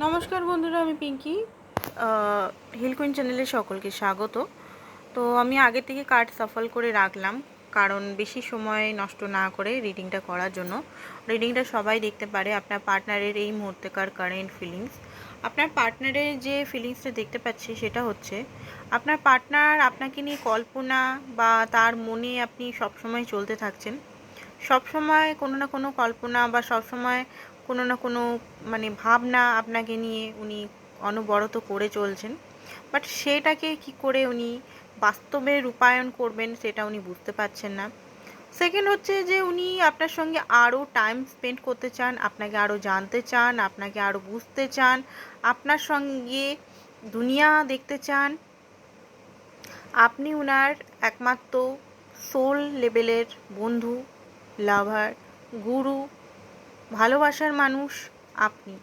নমস্কার বন্ধুরা, আমি পিঙ্কি। হিল কুইন চ্যানেলে সকলকে স্বাগত। তো আমি আগে থেকে কার্ড সফল করে রাখলাম, কারণ বেশি সময় নষ্ট না করে রিডিংটা করার জন্য। রিডিংটা সবাই দেখতে পারে, আপনার পার্টনারের এই মুহূর্তেকার কারেন্ট ফিলিংস আপনার পার্টনারের যে ফিলিংসটা দেখতে পাচ্ছি সেটা হচ্ছে, আপনার পার্টনার আপনাকে নিয়ে কল্পনা বা তার মনে আপনি সবসময় চলতে থাকছেন। সবসময় কোনো না কোনো কল্পনা বা সবসময় কোনো না কোনো মানে ভাবনা আপনাকে নিয়ে উনি অনবরত করে চলছেন। বাট সেটাকে কি করে উনি বাস্তবে রূপায়ণ করবেন সেটা উনি বুঝতে পারছেন না। সেকেন্ড হচ্ছে যে উনি আপনার সঙ্গে আরও টাইম স্পেন্ড করতে চান, আপনাকে আরও জানতে চান, আপনাকে আরও বুঝতে চান, আপনার সঙ্গে দুনিয়া দেখতে চান। আপনি উনার একমাত্র সোল লেভেলের বন্ধু লাভার গুরু ভালোবাসার মানুষ আপনি।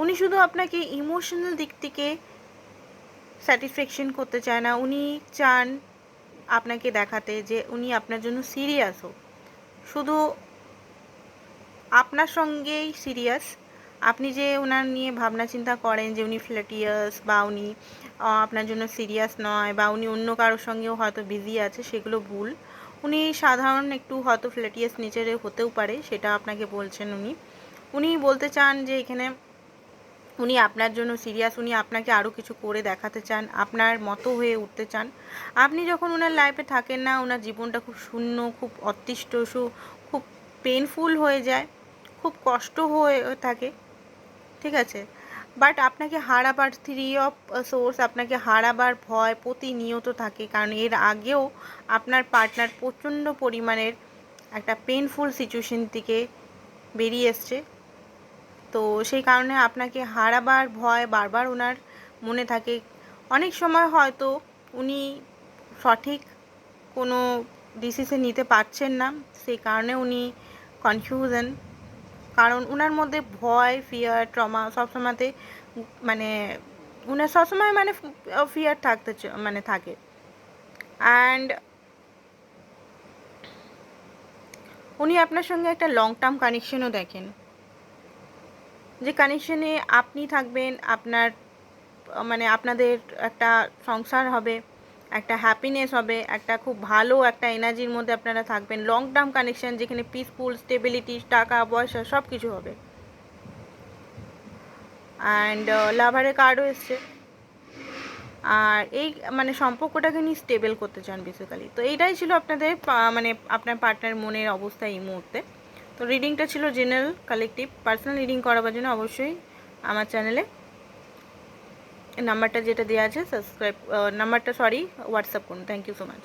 উনি শুধু আপনাকে ইমোশনাল দিক থেকে স্যাটিসফ্যাকশন করতে চায় না, উনি চান আপনাকে দেখাতে যে উনি আপনার জন্য সিরিয়াস হোক। শুধু আপনার সঙ্গেই সিরিয়াস আপনি যে ওনার নিয়ে ভাবনা চিন্তা করেন যে উনি ফ্ল্যাটিয়াস বা উনি আপনার জন্য সিরিয়াস নয় বা উনি অন্য কারোর সঙ্গেও হয়তো বিজি আছে, সেগুলো ভুল। উনি সাধারণ একটু হয়তো ফ্ল্যাটিয়াস নেচারে হতেও পারে, সেটা আপনাকে বলছেন উনি। উনি বলতে চান যে এখানে উনি আপনার জন্য সিরিয়াস, উনি আপনাকে আরও কিছু করে দেখাতে চান, আপনার মতো হয়ে উঠতে চান। আপনি যখন ওনার লাইফে থাকেন না ওনার জীবনটা খুব শূন্য, খুব অতিষ্ঠ খুব পেনফুল হয়ে যায়, খুব কষ্ট হয়ে থাকে, ঠিক আছে? বাট আপনাকে হারাবার থ্রি অফ সোর্স আপনাকে হারাবার ভয় প্রতিনিয়ত থাকে। কারণ এর আগেও আপনার পার্টনার প্রচণ্ড পরিমাণের একটা পেনফুল সিচুয়েশন থেকে বেরিয়ে এসছে। তো সেই কারণে আপনাকে হারাবার ভয় বারবার ওনার মনে থাকে। অনেক সময় হয়তো উনি সঠিক কোনো ডিসিশন নিতে পারছেন না। সেই কারণে উনি কনফিউশন কারণ ওনার মধ্যে ভয় ফিয়ার ট্রমা সবসময়তে মানে উনার সবসময় মানে ফিয়ার থাকতে মানে থাকে। অ্যান্ড উনি আপনার সঙ্গে একটা লং টার্ম কানেকশনও দেখেন। যে কানেকশনে আপনি থাকবেন, আপনার মানে আপনাদের একটা সংসার হবে। একটা হ্যাপিনেস হবে, একটা খুব ভালো একটা এনার্জির মধ্যে আপনারা থাকবেন। লং টার্ম কানেকশন যেখানে পিসফুল স্টেবিলিটি টাকা, পয়সা সব কিছু হবে অ্যান্ড লাভারের কার্ডও এসছে। আর এই মানে সম্পর্কটাকে নিয়ে স্টেবল করতে চান বেসিক্যালি তো এইটাই ছিল আপনাদের মানে আপনার পার্টনার মনের অবস্থা এই মুহূর্তে। তো রিডিংটা ছিল জেনারেল কালেকটিভ পার্সোনাল রিডিং করাবার জন্য অবশ্যই আমার চ্যানেলে নাম্বারটা যেটা দেওয়া আছে সাবস্ক্রাইব নাম্বারটা সরি হোয়াটসঅ্যাপ করুন। Thank you so much